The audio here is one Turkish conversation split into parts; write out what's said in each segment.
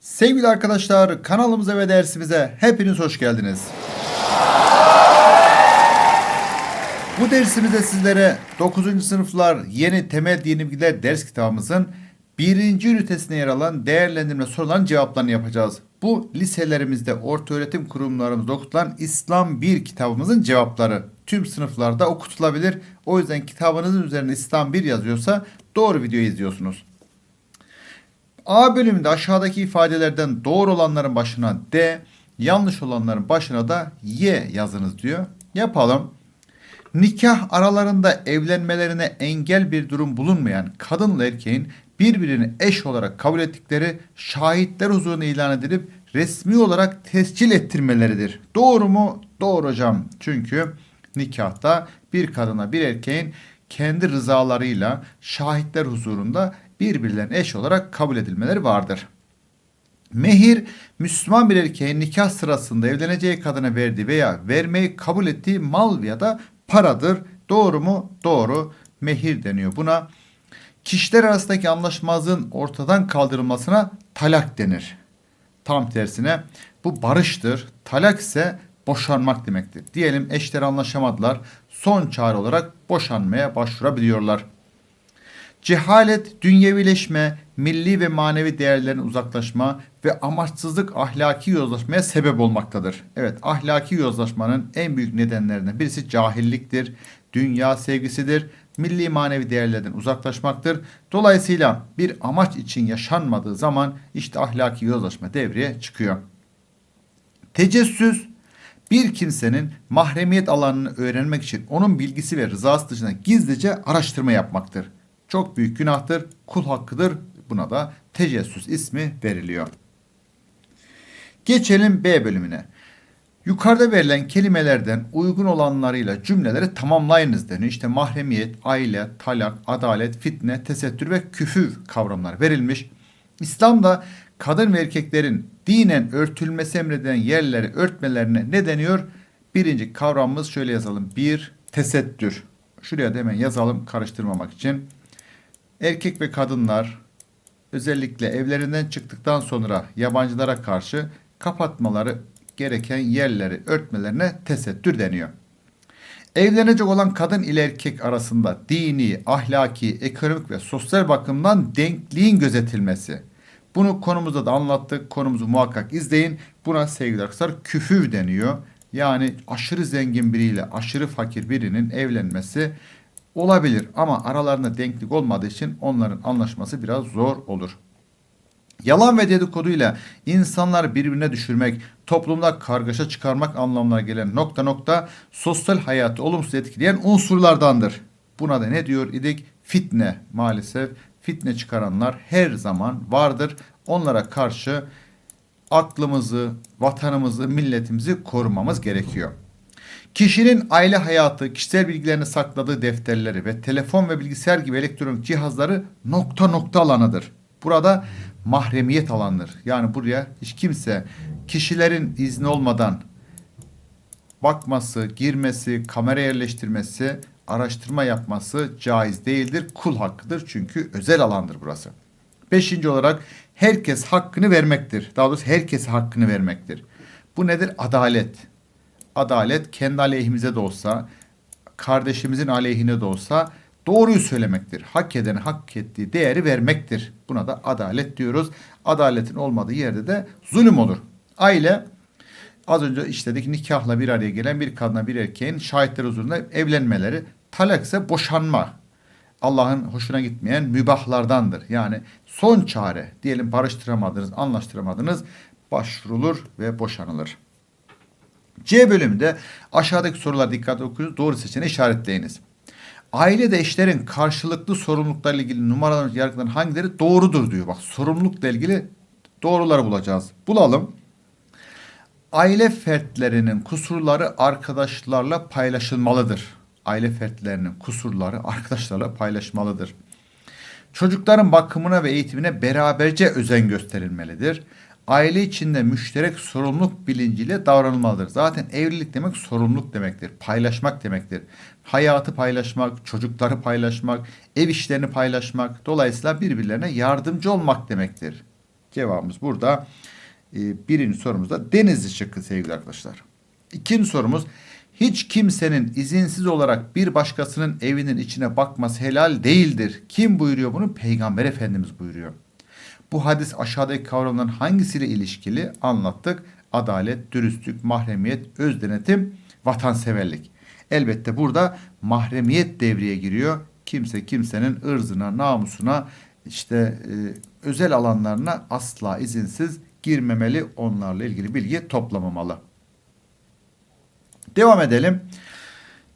Sevgili arkadaşlar kanalımıza ve dersimize hepiniz hoş geldiniz. Bu dersimizde sizlere 9. sınıflar yeni temel dini bilgiler ders kitabımızın birinci ünitesine yer alan değerlendirme sorularının cevaplarını yapacağız. Bu liselerimizde, orta öğretim kurumlarımızda okutulan İslam 1 kitabımızın cevapları. Tüm sınıflarda okutulabilir. O yüzden kitabınızın üzerine İslam 1 yazıyorsa doğru videoyu izliyorsunuz. A bölümünde aşağıdaki ifadelerden doğru olanların başına D, yanlış olanların başına da Y yazınız diyor. Yapalım. Nikah aralarında evlenmelerine engel bir durum bulunmayan kadınla erkeğin birbirini eş olarak kabul ettikleri şahitler huzuruna ilan edilip resmi olarak tescil ettirmeleridir. Doğru mu? Doğru hocam. Çünkü nikahta bir kadına bir erkeğin kendi rızalarıyla şahitler huzurunda birbirlerine eş olarak kabul edilmeleri vardır. Mehir, Müslüman bir erkeğin nikah sırasında evleneceği kadına verdiği veya vermeyi kabul ettiği mal ya da paradır. Doğru mu? Doğru. Mehir deniyor buna. Kişiler arasındaki anlaşmazlığın ortadan kaldırılmasına talak denir. Tam tersine bu barıştır. Talak ise boşanmak demektir. Diyelim eşler anlaşamadılar. Son çare olarak boşanmaya başvurabiliyorlar. Cehalet, dünyevileşme, milli ve manevi değerlerin uzaklaşma ve amaçsızlık ahlaki yozlaşmaya sebep olmaktadır. Evet, ahlaki yozlaşmanın en büyük nedenlerinden birisi cahilliktir, dünya sevgisidir, milli manevi değerlerden uzaklaşmaktır. Dolayısıyla bir amaç için yaşanmadığı zaman işte ahlaki yozlaşma devreye çıkıyor. Tecessüs, bir kimsenin mahremiyet alanını öğrenmek için onun bilgisi ve rızası dışında gizlice araştırma yapmaktır. Çok büyük günahtır, kul hakkıdır. Buna da tecessüs ismi veriliyor. Geçelim B bölümüne. Yukarıda verilen kelimelerden uygun olanlarıyla cümleleri tamamlayınız deniyor. İşte mahremiyet, aile, talak, adalet, fitne, tesettür ve küfüv kavramlar verilmiş. İslam'da kadın ve erkeklerin dinen örtülmesi emredilen yerleri örtmelerine ne deniyor? Birinci kavramımız şöyle yazalım. Bir, tesettür. Şuraya da hemen yazalım karıştırmamak için. Erkek ve kadınlar özellikle evlerinden çıktıktan sonra yabancılara karşı kapatmaları gereken yerleri örtmelerine tesettür deniyor. Evlenecek olan kadın ile erkek arasında dini, ahlaki, ekonomik ve sosyal bakımdan denkliğin gözetilmesi. Bunu konumuzda da anlattık. Konumuzu muhakkak izleyin. Buna sevgili arkadaşlar küfüv deniyor. Yani aşırı zengin biriyle aşırı fakir birinin evlenmesi olabilir ama aralarında denklik olmadığı için onların anlaşması biraz zor olur. Yalan ve dedikoduyla insanları birbirine düşürmek, toplumda kargaşa çıkarmak anlamına gelen nokta nokta sosyal hayatı olumsuz etkileyen unsurlardandır. Buna da ne diyor idik? Fitne maalesef. Fitne çıkaranlar her zaman vardır. Onlara karşı aklımızı, vatanımızı, milletimizi korumamız gerekiyor. Kişinin aile hayatı, kişisel bilgilerini sakladığı defterleri ve telefon ve bilgisayar gibi elektronik cihazları nokta nokta alanıdır. Burada mahremiyet alanıdır. Yani buraya hiç kimse kişilerin izni olmadan bakması, girmesi, kamera yerleştirmesi, araştırma yapması caiz değildir. Kul hakkıdır çünkü özel alandır burası. Beşinci olarak herkes hakkını vermektir. Daha doğrusu herkes hakkını vermektir. Bu nedir? Adalet. Adalet kendi aleyhimize de olsa, kardeşimizin aleyhine de olsa doğruyu söylemektir. Hak eden hak ettiği değeri vermektir. Buna da adalet diyoruz. Adaletin olmadığı yerde de zulüm olur. Aile az önce işledik nikahla bir araya gelen bir kadına bir erkeğin şahitler huzurunda evlenmeleri. Talak ise boşanma. Allah'ın hoşuna gitmeyen mübahlardandır. Yani son çare diyelim barıştıramadınız, anlaştıramadınız başvurulur ve boşanılır. C bölümünde aşağıdaki sorular dikkatli okuyunuz. Doğru seçeneği işaretleyiniz. Ailede eşlerin karşılıklı sorumluluklarla ilgili numaralar yargılanan hangileri doğrudur diyor. Bak sorumlulukla ilgili doğruları bulacağız. Bulalım. Aile fertlerinin kusurları arkadaşlarla paylaşılmalıdır. Aile fertlerinin kusurları arkadaşlarla paylaşmalıdır. Çocukların bakımına ve eğitimine beraberce özen gösterilmelidir. Aile içinde müşterek sorumluluk bilinciyle davranılmalıdır. Zaten evlilik demek sorumluluk demektir. Paylaşmak demektir. Hayatı paylaşmak, çocukları paylaşmak, ev işlerini paylaşmak. Dolayısıyla birbirlerine yardımcı olmak demektir. Cevabımız burada. Ee, birinci sorumuzda Denizli şıkkı sevgili arkadaşlar. İkinci sorumuz hiç kimsenin izinsiz olarak bir başkasının evinin içine bakması helal değildir. Kim buyuruyor bunu? Peygamber Efendimiz buyuruyor. Bu hadis aşağıdaki kavramların hangisiyle ilişkili anlattık? Adalet, dürüstlük, mahremiyet, öz denetim, vatanseverlik. Elbette burada mahremiyet devreye giriyor. Kimse kimsenin ırzına, namusuna, işte e, özel alanlarına asla izinsiz girmemeli. Onlarla ilgili bilgi toplamamalı. Devam edelim.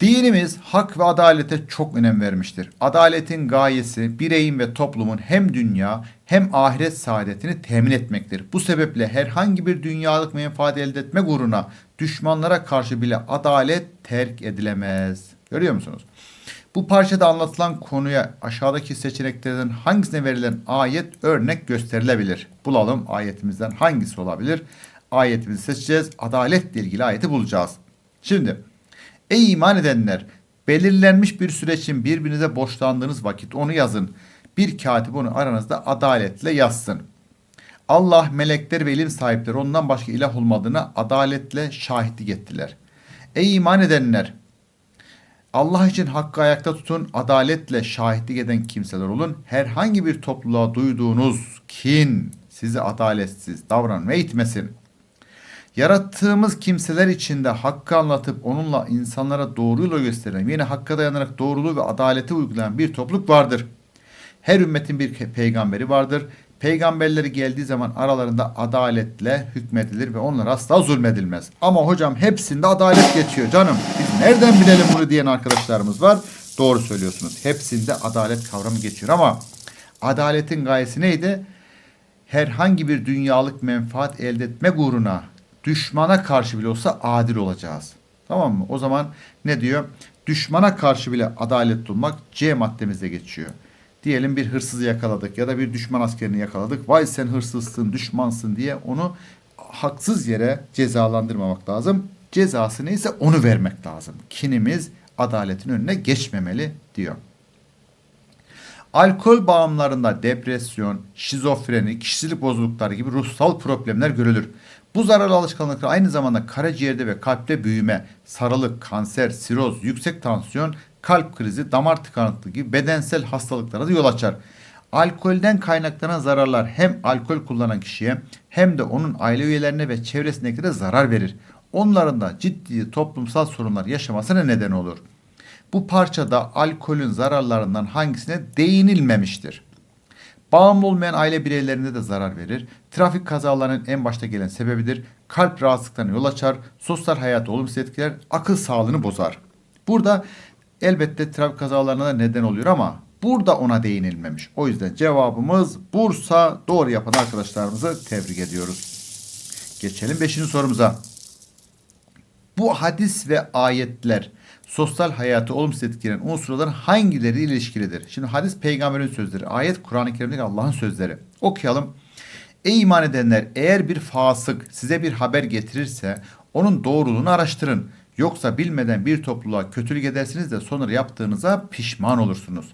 Dinimiz hak ve adalete çok önem vermiştir. Adaletin gayesi bireyin ve toplumun hem dünya hem ahiret saadetini temin etmektir. Bu sebeple herhangi bir dünyalık menfaat elde etme uğruna düşmanlara karşı bile adalet terk edilemez. Görüyor musunuz? Bu parçada anlatılan konuya aşağıdaki seçeneklerden hangisine verilen ayet örnek gösterilebilir? Bulalım ayetimizden hangisi olabilir? Ayetimizi seçeceğiz. Adaletle ilgili ayeti bulacağız. Şimdi ey iman edenler belirlenmiş bir süreç için birbirinize borçlandığınız vakit onu yazın. Bir katip onu aranızda adaletle yazsın. Allah melekler ve ilim sahipleri ondan başka ilah olmadığına adaletle şahitlik ettiler. Ey iman edenler Allah için hakkı ayakta tutun, adaletle şahitlik eden kimseler olun. Herhangi bir topluluğa duyduğunuz kin sizi adaletsiz davran ve itmesin. Yarattığımız kimseler içinde hakkı anlatıp onunla insanlara doğru gösteren, yine hakka dayanarak doğruluğu ve adaleti uygulayan bir topluluk vardır. Her ümmetin bir peygamberi vardır. Peygamberleri geldiği zaman aralarında adaletle hükmedilir ve onlara asla zulmedilmez. Ama hocam hepsinde adalet geçiyor canım. Biz nereden bilelim bunu diyen arkadaşlarımız var. Doğru söylüyorsunuz. Hepsinde adalet kavramı geçiyor ama adaletin gayesi neydi? Herhangi bir dünyalık menfaat elde etmek uğruna düşmana karşı bile olsa adil olacağız. Tamam mı? O zaman ne diyor? Düşmana karşı bile adalet bulmak C maddemizde geçiyor. Diyelim bir hırsızı yakaladık ya da bir düşman askerini yakaladık. Vay sen hırsızsın, düşmansın diye onu haksız yere cezalandırmamak lazım. Cezası neyse onu vermek lazım. Kinimiz adaletin önüne geçmemeli diyor. Alkol bağımlarında depresyon, şizofreni, kişilik bozuklukları gibi ruhsal problemler görülür. Bu zararlı alışkanlıklar aynı zamanda karaciğerde ve kalpte büyüme, sarılık, kanser, siroz, yüksek tansiyon, kalp krizi, damar tıkanıklığı gibi bedensel hastalıklara da yol açar. Alkolden kaynaklanan zararlar hem alkol kullanan kişiye hem de onun aile üyelerine ve çevresindekilere zarar verir. Onların da ciddi toplumsal sorunlar yaşamasına neden olur. Bu parçada alkolün zararlarından hangisine değinilmemiştir. Bağımlı olmayan aile bireylerine de zarar verir. Trafik kazalarının en başta gelen sebebidir. Kalp rahatsızlıklarına yol açar. Sosyal hayatı olumsuz etkiler. Akıl sağlığını bozar. Burada elbette trafik kazalarına da neden oluyor ama burada ona değinilmemiş. O yüzden cevabımız Bursa doğru yapan arkadaşlarımızı tebrik ediyoruz. Geçelim 5. sorumuza. Bu hadis ve ayetler sosyal hayatı olumsuz etkileyen unsurların hangileri ilişkilidir? Şimdi hadis peygamberin sözleri, ayet Kur'an-ı Kerim'deki Allah'ın sözleri. Okuyalım. Ey iman edenler eğer bir fasık size bir haber getirirse onun doğruluğunu araştırın. Yoksa bilmeden bir topluluğa kötülük edersiniz de sonra yaptığınıza pişman olursunuz.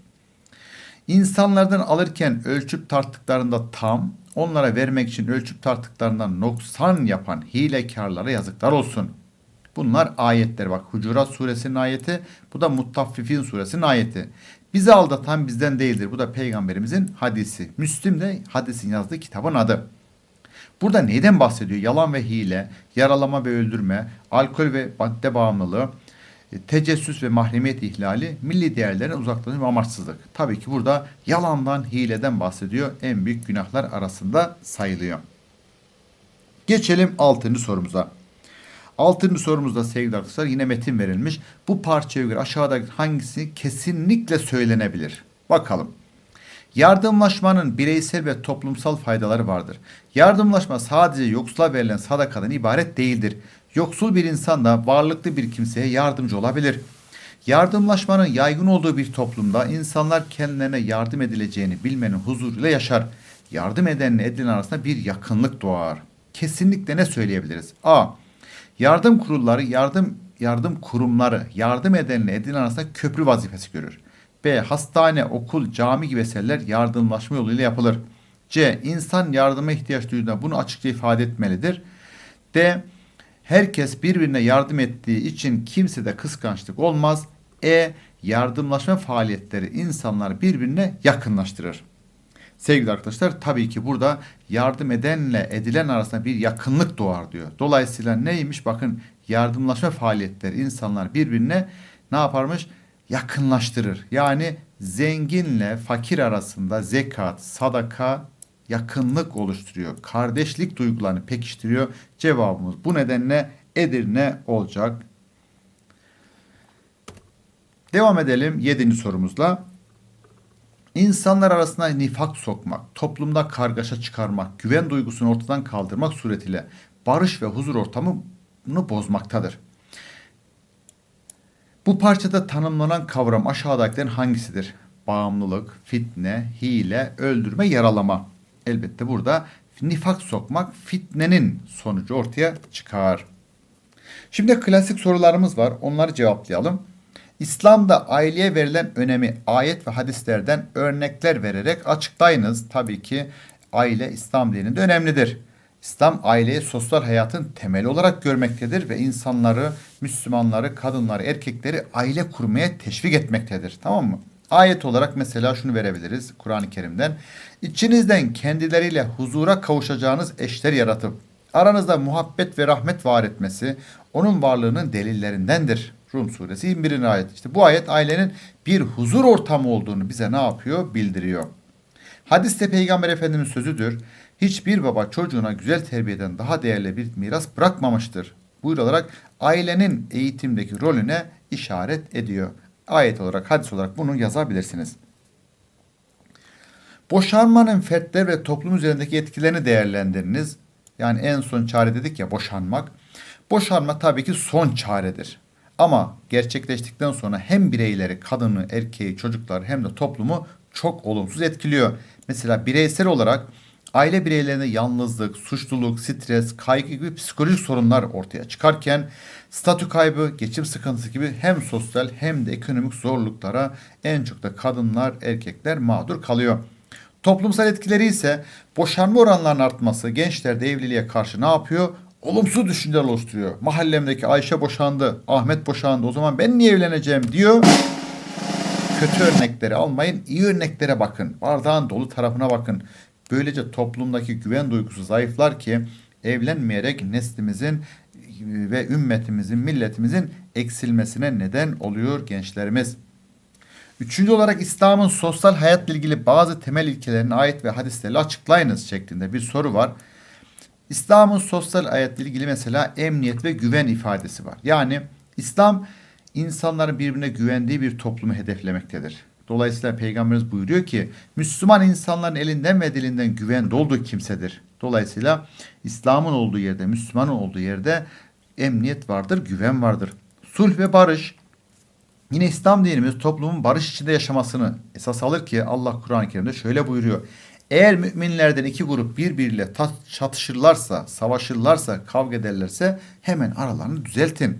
İnsanlardan alırken ölçüp tarttıklarında tam, onlara vermek için ölçüp tarttıklarından noksan yapan hilekarlara yazıklar olsun.'' Bunlar ayetler. Bak Hucurat suresinin ayeti. Bu da Muttaffifin suresinin ayeti. Bizi aldatan bizden değildir. Bu da peygamberimizin hadisi. Müslim de hadisin yazdığı kitabın adı. Burada neyden bahsediyor? Yalan ve hile, yaralama ve öldürme, alkol ve madde bağımlılığı, e, tecessüs ve mahremiyet ihlali, milli değerlerin uzaklaşma ve amaçsızlık. Tabii ki burada yalandan, hileden bahsediyor. En büyük günahlar arasında sayılıyor. Geçelim 6. sorumuza. Altıncı sorumuzda sevgili arkadaşlar yine metin verilmiş. Bu parçaya göre aşağıdaki hangisi kesinlikle söylenebilir? Bakalım. Yardımlaşmanın bireysel ve toplumsal faydaları vardır. Yardımlaşma sadece yoksula verilen sadakadan ibaret değildir. Yoksul bir insan da varlıklı bir kimseye yardımcı olabilir. Yardımlaşmanın yaygın olduğu bir toplumda insanlar kendilerine yardım edileceğini bilmenin huzuruyla yaşar. Yardım edenle edilen arasında bir yakınlık doğar. Kesinlikle ne söyleyebiliriz? A. Yardım kurulları, yardım yardım kurumları yardım edenle edilen arasında köprü vazifesi görür. B. Hastane, okul, cami gibi eserler yardımlaşma yoluyla yapılır. C. İnsan yardıma ihtiyaç duyduğunda bunu açıkça ifade etmelidir. D. Herkes birbirine yardım ettiği için kimsede kıskançlık olmaz. E. Yardımlaşma faaliyetleri insanlar birbirine yakınlaştırır. Sevgili arkadaşlar tabii ki burada yardım edenle edilen arasında bir yakınlık doğar diyor. Dolayısıyla neymiş? Bakın yardımlaşma faaliyetleri insanlar birbirine ne yaparmış? Yakınlaştırır. Yani zenginle fakir arasında zekat, sadaka, yakınlık oluşturuyor. Kardeşlik duygularını pekiştiriyor. Cevabımız bu nedenle Edirne olacak. Devam edelim 7. sorumuzla. İnsanlar arasında nifak sokmak, toplumda kargaşa çıkarmak, güven duygusunu ortadan kaldırmak suretiyle barış ve huzur ortamını bozmaktadır. Bu parçada tanımlanan kavram aşağıdakilerin hangisidir? Bağımlılık, fitne, hile, öldürme, yaralama. Elbette burada nifak sokmak fitnenin sonucu ortaya çıkar. Şimdi klasik sorularımız var. Onları cevaplayalım. İslam'da aileye verilen önemi ayet ve hadislerden örnekler vererek açıklayınız. Tabii ki aile İslam dininde önemlidir. İslam aileyi sosyal hayatın temeli olarak görmektedir ve insanları, Müslümanları, kadınları, erkekleri aile kurmaya teşvik etmektedir. Tamam mı? Ayet olarak mesela şunu verebiliriz Kur'an-ı Kerim'den. İçinizden kendileriyle huzura kavuşacağınız eşler yaratıp aranızda muhabbet ve rahmet var etmesi onun varlığının delillerindendir. Rum suresi 21. ayet. İşte bu ayet ailenin bir huzur ortamı olduğunu bize ne yapıyor? Bildiriyor. Hadiste Peygamber Efendimiz sözüdür. Hiçbir baba çocuğuna güzel terbiyeden daha değerli bir miras bırakmamıştır. Buyurularak ailenin eğitimdeki rolüne işaret ediyor. Ayet olarak, hadis olarak bunu yazabilirsiniz. Boşanmanın fertler ve toplum üzerindeki etkilerini değerlendiriniz. Yani en son çare dedik ya boşanmak. Boşanma tabii ki son çaredir. Ama gerçekleştikten sonra hem bireyleri, kadını, erkeği, çocuklar hem de toplumu çok olumsuz etkiliyor. Mesela bireysel olarak aile bireylerinde yalnızlık, suçluluk, stres, kaygı gibi psikolojik sorunlar ortaya çıkarken statü kaybı, geçim sıkıntısı gibi hem sosyal hem de ekonomik zorluklara en çok da kadınlar, erkekler mağdur kalıyor. Toplumsal etkileri ise boşanma oranlarının artması gençlerde evliliğe karşı ne yapıyor? Olumsuz düşünceler oluşturuyor. Mahallemdeki Ayşe boşandı, Ahmet boşandı o zaman ben niye evleneceğim diyor. Kötü örnekleri almayın, iyi örneklere bakın. Bardağın dolu tarafına bakın. Böylece toplumdaki güven duygusu zayıflar ki evlenmeyerek neslimizin ve ümmetimizin, milletimizin eksilmesine neden oluyor gençlerimiz. Üçüncü olarak İslam'ın sosyal hayatla ilgili bazı temel ilkelerini ayet ve hadislerle açıklayınız şeklinde bir soru var. İslam'ın sosyal hayatla ilgili mesela emniyet ve güven ifadesi var. Yani İslam insanların birbirine güvendiği bir toplumu hedeflemektedir. Dolayısıyla Peygamberimiz buyuruyor ki Müslüman insanların elinden ve dilinden güven dolduğu kimsedir. Dolayısıyla İslam'ın olduğu yerde, Müslümanın olduğu yerde emniyet vardır, güven vardır. Sulh ve barış Yine İslam dinimiz toplumun barış içinde yaşamasını esas alır ki Allah Kur'an-ı Kerim'de şöyle buyuruyor. Eğer müminlerden iki grup birbiriyle çatışırlarsa, savaşırlarsa, kavga ederlerse hemen aralarını düzeltin.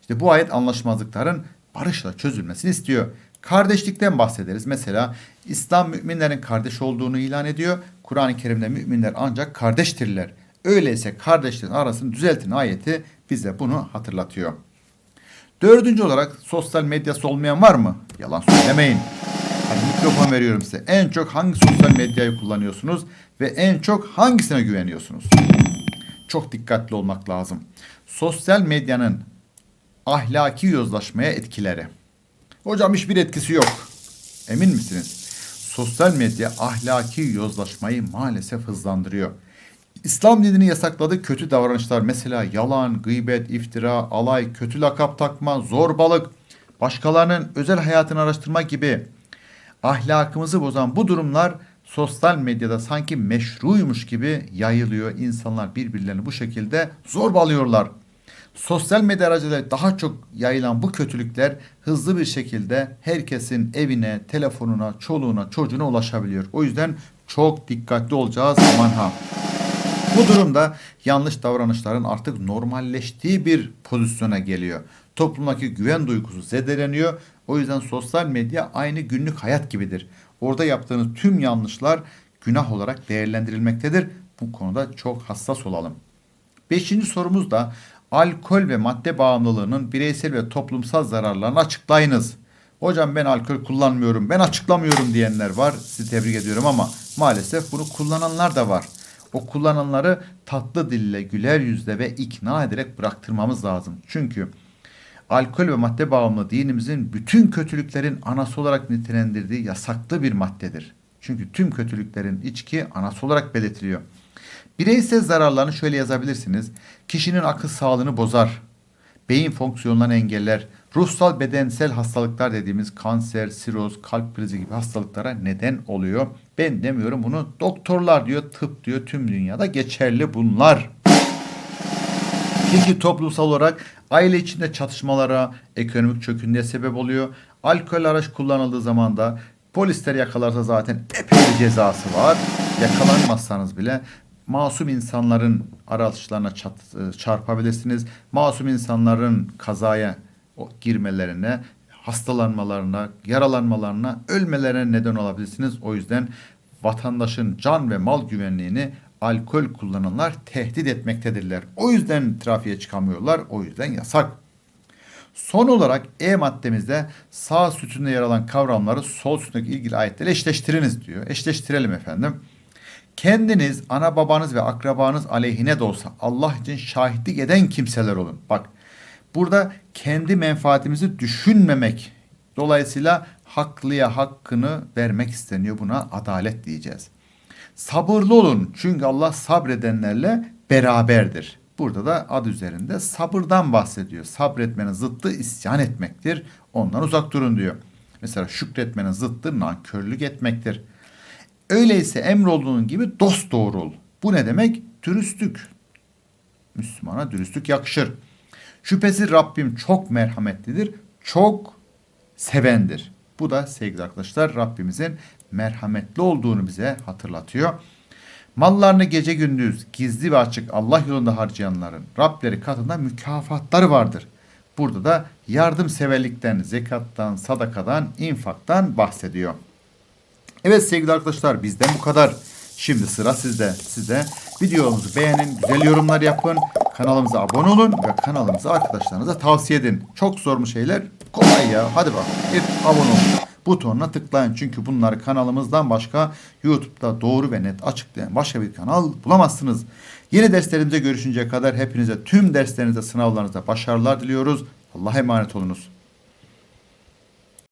İşte bu ayet anlaşmazlıkların barışla çözülmesini istiyor. Kardeşlikten bahsederiz. Mesela İslam müminlerin kardeş olduğunu ilan ediyor. Kur'an-ı Kerim'de müminler ancak kardeştirler. Öyleyse kardeşlerin arasını düzeltin ayeti bize bunu hatırlatıyor. Dördüncü olarak sosyal medyası olmayan var mı? Yalan söylemeyin. Hadi mikrofon veriyorum size. En çok hangi sosyal medyayı kullanıyorsunuz ve en çok hangisine güveniyorsunuz? Çok dikkatli olmak lazım. Sosyal medyanın ahlaki yozlaşmaya etkileri. Hocam hiçbir etkisi yok. Emin misiniz? Sosyal medya ahlaki yozlaşmayı maalesef hızlandırıyor. İslam dinini yasakladığı kötü davranışlar mesela yalan, gıybet, iftira, alay, kötü lakap takma, zorbalık, başkalarının özel hayatını araştırma gibi ahlakımızı bozan bu durumlar sosyal medyada sanki meşruymuş gibi yayılıyor. İnsanlar birbirlerini bu şekilde zorbalıyorlar. Sosyal medya aracılığıyla daha çok yayılan bu kötülükler hızlı bir şekilde herkesin evine, telefonuna, çoluğuna, çocuğuna ulaşabiliyor. O yüzden çok dikkatli olacağız aman ha. Bu durumda yanlış davranışların artık normalleştiği bir pozisyona geliyor. Toplumdaki güven duygusu zedeleniyor. O yüzden sosyal medya aynı günlük hayat gibidir. Orada yaptığınız tüm yanlışlar günah olarak değerlendirilmektedir. Bu konuda çok hassas olalım. Beşinci sorumuz da alkol ve madde bağımlılığının bireysel ve toplumsal zararlarını açıklayınız. Hocam ben alkol kullanmıyorum, ben açıklamıyorum diyenler var. Sizi tebrik ediyorum ama maalesef bunu kullananlar da var. O kullananları tatlı dille, güler yüzle ve ikna ederek bıraktırmamız lazım. Çünkü alkol ve madde bağımlılığı dinimizin bütün kötülüklerin anası olarak nitelendirdiği yasaklı bir maddedir. Çünkü tüm kötülüklerin içki anası olarak belirtiliyor. Bireysel zararlarını şöyle yazabilirsiniz. Kişinin akıl sağlığını bozar, beyin fonksiyonlarını engeller, ruhsal bedensel hastalıklar dediğimiz kanser, siroz, kalp krizi gibi hastalıklara neden oluyor. Ben demiyorum bunu doktorlar diyor, tıp diyor, tüm dünyada geçerli bunlar. Peki toplumsal olarak aile içinde çatışmalara, ekonomik çöküntüye sebep oluyor. Alkol araç kullanıldığı zaman da polisler yakalarsa zaten epey bir cezası var. Yakalanmazsanız bile masum insanların araçlarına e, çarpabilirsiniz. Masum insanların kazaya girmelerine, hastalanmalarına, yaralanmalarına, ölmelerine neden olabilirsiniz. O yüzden vatandaşın can ve mal güvenliğini alkol kullananlar tehdit etmektedirler. O yüzden trafiğe çıkamıyorlar. O yüzden yasak. Son olarak E maddemizde sağ sütunda yer alan kavramları sol sütundaki ilgili ayetlerle eşleştiriniz diyor. Eşleştirelim efendim. Kendiniz, ana babanız ve akrabanız aleyhine de olsa Allah için şahitlik eden kimseler olun. Bak burada kendi menfaatimizi düşünmemek. Dolayısıyla haklıya hakkını vermek isteniyor. Buna adalet diyeceğiz. Sabırlı olun çünkü Allah sabredenlerle beraberdir. Burada da ad üzerinde sabırdan bahsediyor. Sabretmenin zıttı isyan etmektir. Ondan uzak durun diyor. Mesela şükretmenin zıttı nankörlük etmektir. Öyleyse emrolunun gibi dost doğru ol. Bu ne demek? Dürüstlük. Müslümana dürüstlük yakışır. Şüphesiz Rabbim çok merhametlidir, çok sevendir. Bu da sevgili arkadaşlar Rabbimizin merhametli olduğunu bize hatırlatıyor. Mallarını gece gündüz gizli ve açık Allah yolunda harcayanların Rableri katında mükafatları vardır. Burada da yardımseverlikten, zekattan, sadakadan, infaktan bahsediyor. Evet sevgili arkadaşlar bizden bu kadar. Şimdi sıra sizde. Size videomuzu beğenin, güzel yorumlar yapın, kanalımıza abone olun ve kanalımızı arkadaşlarınıza tavsiye edin. Çok zor mu şeyler? Kolay ya. Hadi bak. Bir abone olun. Butonuna tıklayın. Çünkü bunları kanalımızdan başka YouTube'da doğru ve net açıklayan başka bir kanal bulamazsınız. Yeni derslerimize görüşünceye kadar hepinize tüm derslerinizde, sınavlarınızda başarılar diliyoruz. Allah'a emanet olunuz.